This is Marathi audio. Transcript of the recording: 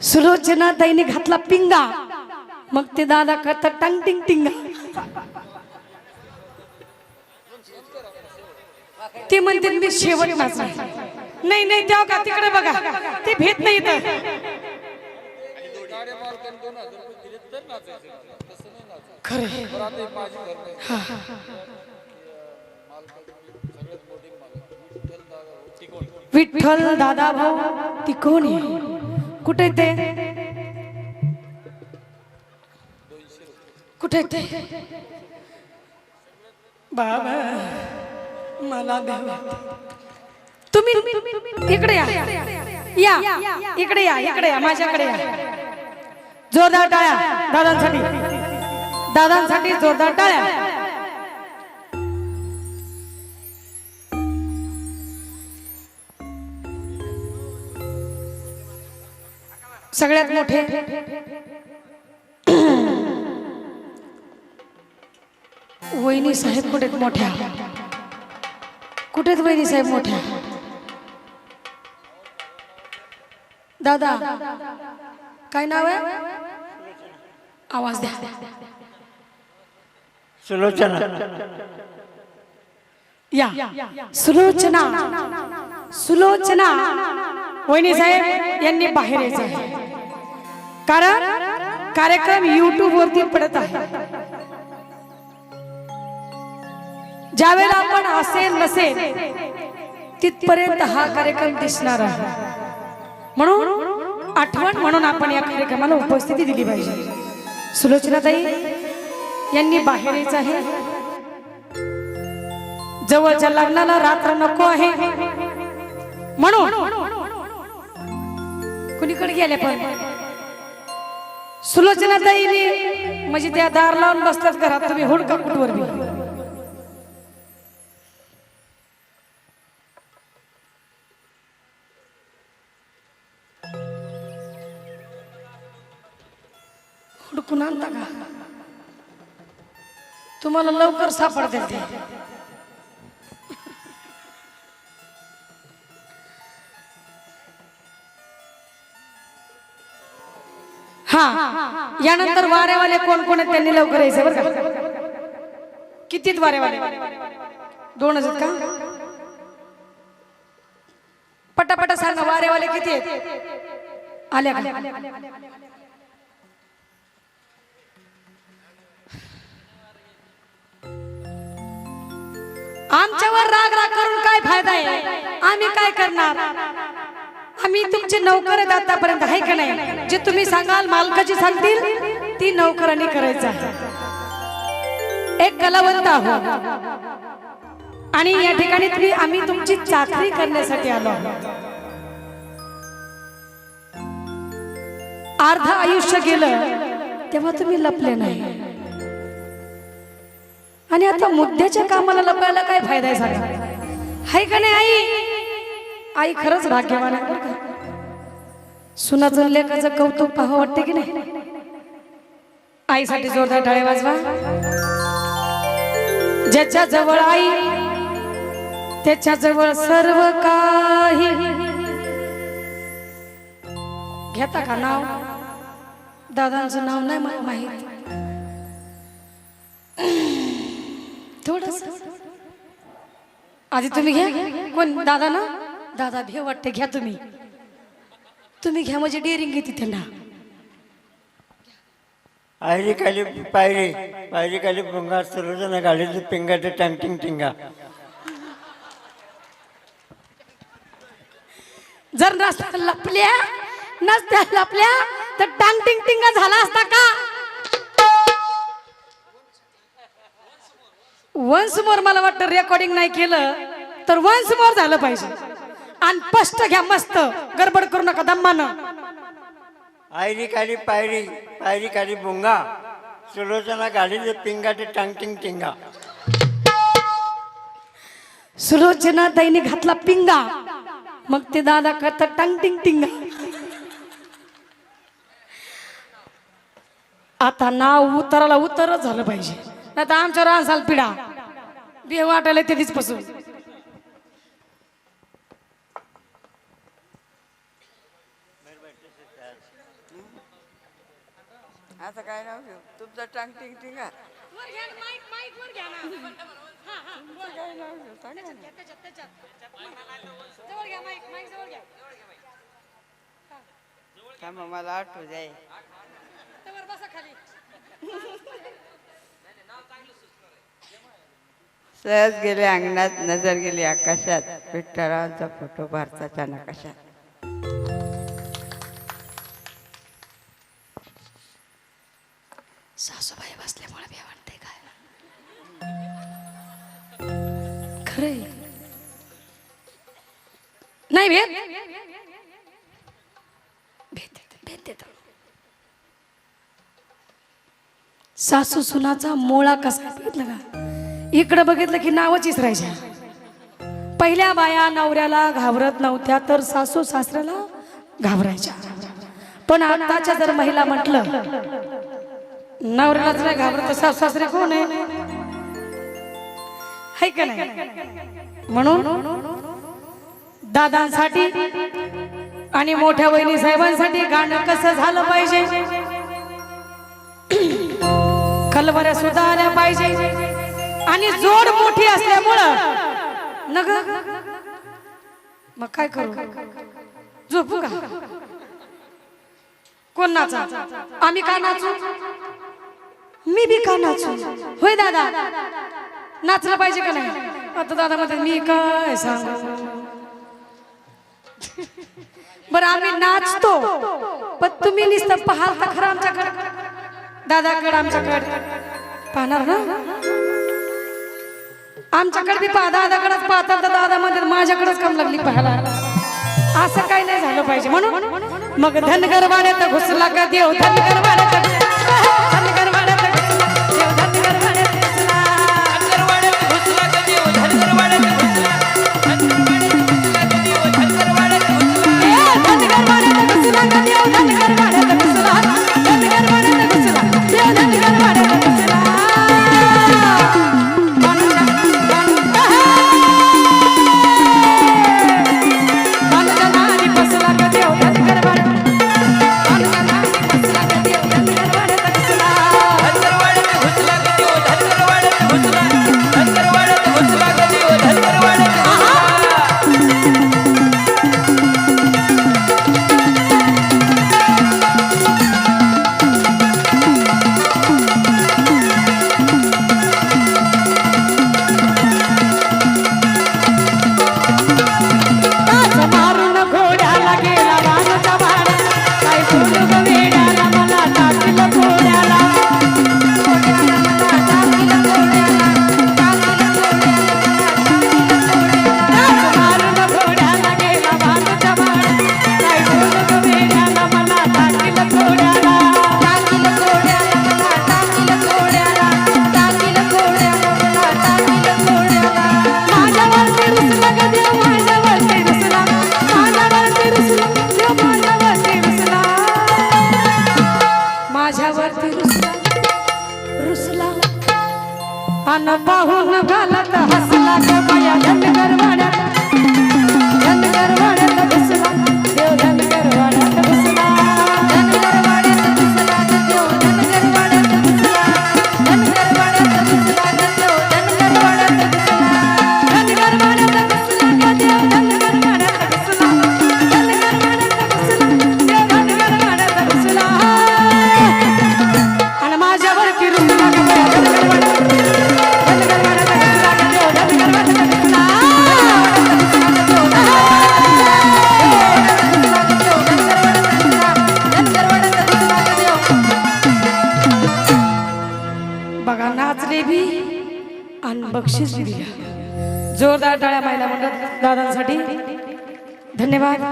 सुलोचना ताईने घातला पिंगा. मग ते दादा करतात टांग टिंग टिंगा. ते म्हणते मी शेवट माझा. नाही नाही तेव्हा का तिकडे बघा. ते भेट नाही तर विठ्ठल दादा भाऊ ती कोण आहे? कुठे ते? कुठे ते? बाबा मला तुम्ही इकडे या. या. इकडे या इकडे या माझ्याकडे या. जोरदार टाळ्या दादांसाठी. दादांसाठी जोरदार टाळ्या. सगळ्यात मोठे. वहिनी साहेब कुठे मोठ्या? कुठे आहेत वहिनी साहेब मोठ्या? दादा काय नाव आहे? आवाज द्या. सुलोचना. या. सुलोचना. सुलोचना. वहिनी साहेब यांनी बाहेर यायचं कारण कार्यक्रम युट्यूब वरती पडत आहे. ज्यावेळेला आपण असेल नसेल तिथपर्यंत हा कार्यक्रम दिसणार आहे. म्हणून आठवण म्हणून आपण या कार्यक्रमाला उपस्थिती दिली पाहिजे. सुलोचनाताई यांनी बाहेर यायचं आहे. जवळच्या लग्नाला रात्र नको आहे. म्हणून कुणीकडे गेले पण? सुलोचना सुलोचनाताईने म्हणजे त्या दार लावून बसतात घरात तुम्ही हुडका कुठवर बी हुडकून आणता का? तुम्हाला लवकर सापडते ते. हा यानंतर वाऱ्यावाले कोण कोण आहेत त्यांनी लवकर यायचं बरं का? कितीत वाऱ्यावाले? दोन हजार का? पटापटा सांगा वाऱ्यावाले किती आहेत? आल्या आमच्यावर राग राग करून काय फायदा आहे? आम्ही काय करणार? आम्ही तुमचे नौकर आहेत आतापर्यंत आहे का नाही? जे तुम्ही सांगाल मालकाची सांगतील ती नौकरांनी करायचं आहे. एक कलावंत आहोत आणि या ठिकाणी तुम्ही आम्ही तुमची चाकरी करण्यासाठी आलो आहोत. अर्ध आयुष्य गेलं तेव्हा तुम्ही लपले नाही. आणि आता मुद्द्याच्या कामाला लपायला काय फायदा आहे सांगा हाय का नाही आई? आई खरंच भाग्यवान आहे बरं का? सुनाचं लेखाचं कौतुक पाहावं वाटते की नाही? आईसाठी जोरदार टाळे वाजवा. ज्याच्या जवळ आई त्याच्याजवळ सर्व काही. घेता का नाव? दादांचं नाव नाही मला माहीत. थोडस. आधी तुम्ही घ्या. कोण? दादा ना? दादा भे वाटते घ्या तुम्ही. तुम्ही घ्या म्हणजे डेअरिंग घेते त्यांना. आयरी खाली पायरी पायरी खाली पुंगा सुलोचना गाडीचं पिंगाचं टँटिंग टिंगा. जर नसत्या लपल्या नसत्या लपल्या तर टांग टिंग टिंगा झाला असता का? वन्स मोर मला वाटतं रेकॉर्डिंग नाही केलं तर वन्स मोर झालं पाहिजे. आणि स्पष्ट घ्या मस्त. गडबड करू नका दम्मानं. आयरी खाली पायरी पायरी खाली पुंगा सुलोचना गाडीचं पिंगाचं टँटिंग टिंगा सुलोचना ताईने घातला पिंगा. मग ते दादा करतात टांग टिंग टिंगा. आता नाव उतराला उतरच झालं पाहिजे. नाही तर आमच्यावर असाल पिढा. बिह वाटायला तिथेच पासून आता काय नाव घेऊ तुमचं टांग टिंग टिंगा तुमचं काय नाव घेऊ सांगा ना. थांबा मला आठवू जाईल सहज गेले अंगणात नजर गेली आकाशात. विठ्ठलांचा फोटो भारताच्या नकाशात. खरे. नाही भेट भेट भेट सासू सुनाचा मोळा कसा बघितलं का? इकडं बघितलं की नावच इसरायच्या. पहिल्या बाया नवऱ्याला घाबरत नव्हत्या तर सासू सासऱ्याला घाबरायच्या. पण आताच्या जर महिला म्हटलं नवऱ्यालाच नाही घाबरत सासू सासरे कोण आहे? है का नाही? म्हणून दादांसाठी आणि मोठ्या वहिनी साहेबांसाठी गाणं कसं झालं पाहिजे? कलवऱ्या सुद्धा आल्या पाहिजे. आणि जोड मोठी असल्यामुळं नग मग काय करू? झोपू का? कोण नाचा आम्ही का नाचू? मी बी का नाचू? होय दादा. नाचलं पाहिजे का नाही? आता दादा मध्ये मी काय सांगू? बरं आम्ही नाचतो पण तुम्ही नुसतं पाहाल तर खरं आमच्याकडे. दादाकडे आमच्याकडे. पाहणार ना? आमच्याकडे बी पहा दादाकडेच पाहताल तर दादा मध्ये माझ्याकडेच कम लागली पाहायला. असं काही नाही झालं पाहिजे म्हणून. मग धनगरवाड्यात घुसला का देव? धनगरवाड्यात अन पाहून घालत हसला ग बाया धनगर वाड्यात धनगर वाड्यात बक्षीस बी जोरदार टाळ्या महिला मंडळ दादांसाठी. धन्यवाद.